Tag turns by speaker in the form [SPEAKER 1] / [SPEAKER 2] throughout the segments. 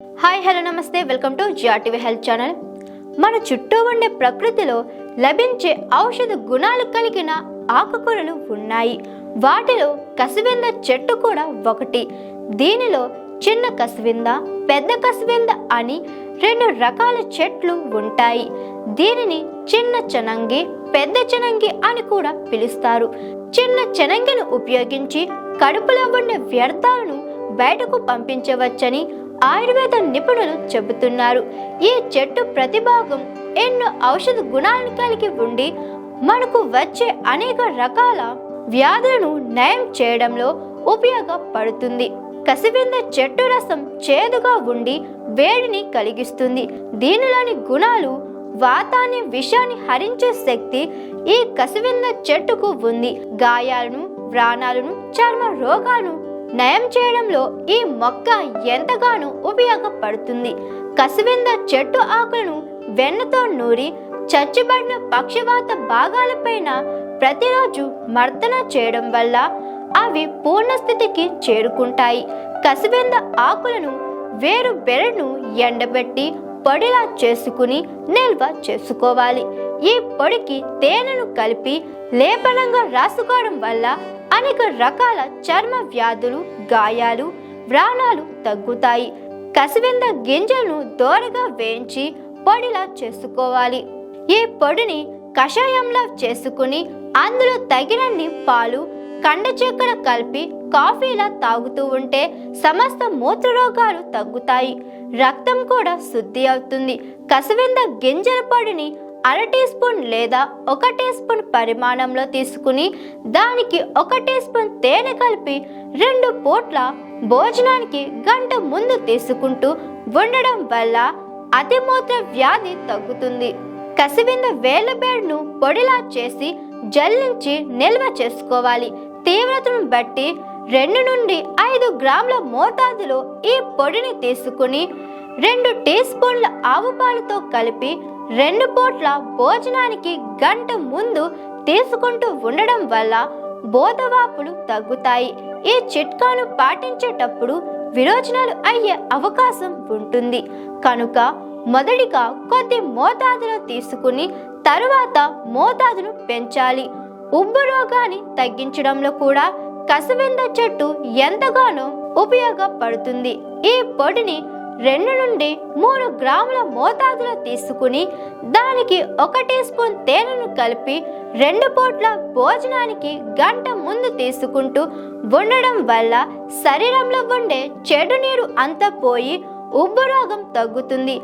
[SPEAKER 1] Hi hello నమస్తే. Welcome to GRTV health channel. మన చుట్టూ ఉండే ప్రకృతిలో లభించే ఔషధ గుణాలు కలిగిన ఆకుకూరలు ఉన్నాయి. వాటిలో కసివింద చెట్టు కూడా ఒకటి. దీనిలో చిన్న కసివింద పెద్ద కసివింద అని రెండు రకాల చెట్లు ఉంటాయి. దీనిని చిన్న చనంగి పెద్ద చనంగి అని కూడా పిలుస్తారు. చిన్న చనంగిని ఉపయోగించి కడుపులో ఉండే వ్యర్థాలను బయటకు పంపించవచ్చని ఆయుర్వేద నిపుణులు చెబుతున్నారు. ఈ చెట్టు ప్రతిభాగం ఎన్నో ఔషధ గుణాలను కలిగి ఉండి మనకు వచ్చే అనేక రకాల వ్యాధులను నయం చేయడంలో ఉపయోగపడుతుంది. కసివింద చెట్టు రసం చేదుగా ఉండి వేడిని కలిగిస్తుంది. దీనిలోని గుణాలు వాతాన్ని విషాన్ని హరించే శక్తి ఈ కసివింద చెట్టుకు ఉంది. గాయాలను వ్రాణాలను చర్మ రోగాలను నయం చేయడంలో ఈ మొక్క ఎంతగానో ఉపయోగపడుతుంది. కసివింద చెట్టు ఆకులను వెన్నతో నూరి చచ్చిబడిన పక్షవాత భాగాలపైన ప్రతిరోజు మర్దన చేయడం వల్ల అవి పూర్ణస్థితికి చేరుకుంటాయి. కసివింద ఆకులను వేరు బెరడును ఎండబెట్టి పొడిలా చేసుకుని నిల్వ చేసుకోవాలి. ఈ పొడికి తేనెను కలిపి లేపనంగా రాసుకోవడం వల్ల అనేక రకాల చర్మ వ్యాధులు గాయాలు వ్రాణాలు తగ్గుతాయి. కసివింద గింజలను దోరగా వేయించి పొడిలా చేసుకోవాలి. ఈ పొడిని కషాయంలా చేసుకుని అందులో తగినన్ని పాలు కండ చక్కెర కలిపి కాఫీలా తాగుతూ ఉంటే సమస్త మూత్ర రోగాలు తగ్గుతాయి. రక్తం కూడా శుద్ధి అవుతుంది. కసివింద గింజల పొడిని అర టీ స్పూన్ లేదా ఒక టీ స్పూన్ పరిమాణంలో తీసుకుని దానికి ఒక టీ స్పూన్ తేనె కలిపి రెండు పూట్ల భోజనానికి గంట ముందు తీసుకుంటూ ఉండడం వల్ల అతిమూత్ర వ్యాధి తగ్గుతుంది. కసివింద వేలబేడును పొడిలా చేసి జల్లించి నిల్వ చేసుకోవాలి. తీవ్రతను బట్టి రెండు నుండి ఐదు గ్రాముల మోతాదులో ఈ పొడిని తీసుకుని రెండు టీ స్పూన్ల ఆవు పాలతో కలిపి రెండు పూట్ల భోజనానికి గంట ముందు తీసుకుంటూ ఉండడం వల్ల బోధవాపులు తగ్గుతాయి. ఈ చిట్కాను పాటించేటప్పుడు విరోచనాలు అయ్యే అవకాశం ఉంటుంది. కనుక మొదటిగా కొద్ది మోతాదులో తీసుకుని తరువాత మోతాదును పెంచాలి. ఉబ్బు రోగాన్ని తగ్గించడంలో కూడా కసవింద చెట్టు ఎంతగానో ఉపయోగపడుతుంది. ఈ పొడిని రెండు నుండి మూడు గ్రాముల మోతాదులో తీసుకుని దానికి ఒక టీ స్పూన్ తేనెను కలిపి రెండు పూట్ల భోజనానికి గంట ముందు తీసుకుంటూ ఉండడం వల్ల శరీరంలో ఉండే చెడు నీరు అంతా పోయి ఉబ్బు రోగం తగ్గుతుంది.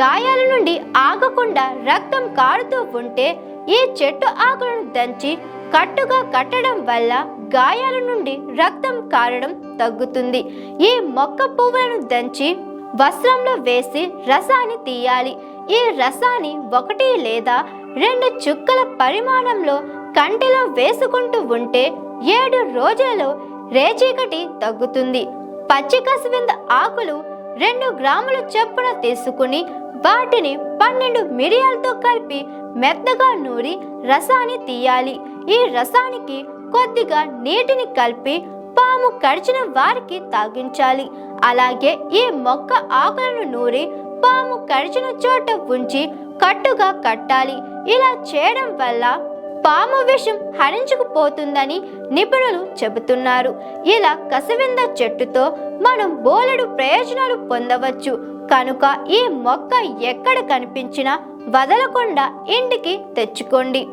[SPEAKER 1] గాయాల నుండి ఆగకుండా రక్తం కారుతూ ఉంటే ఈ చెట్టు ఆకులను దంచి కట్టుగా కట్టడం వల్ల గాయాల నుండి రక్తం కారడం తగ్గుతుంది. ఈ మొక్క పువ్వులను దంచి వస్త్రంలో వేసి రసాన్ని తీయాలి. ఈ రసాన్ని ఒకటి లేదా రెండు చుక్కల పరిమాణంలో కంటిలో వేసుకుంటూ ఉంటే ఏడు రోజులలో రేచీకటి తగ్గుతుంది. పచ్చి కసివింద ఆకులు రెండు గ్రాముల చొప్పున తీసుకుని వాటిని పన్నెండు మిరియాలతో కలిపి మెత్తగా నూరి రసాన్ని తీయాలి. ఈ రసానికి కొద్దిగా నీటిని కలిపి పాము కడిచిన వారికి తాగించాలి. అలాగే ఈ మొక్క ఆకులను నూరి పాము కడిచిన చోట ఉంచి కట్టుగా కట్టాలి. ఇలా చేయడం వల్ల పాము విషం హరించుకుపోతుందని నిపుణులు చెబుతున్నారు. ఇలా కసవింద చెట్టుతో మనం బోలెడు ప్రయోజనాలు పొందవచ్చు. కనుక ఈ మొక్క ఎక్కడ కనిపించినా వదలకుండా ఇంటికి తెచ్చుకోండి.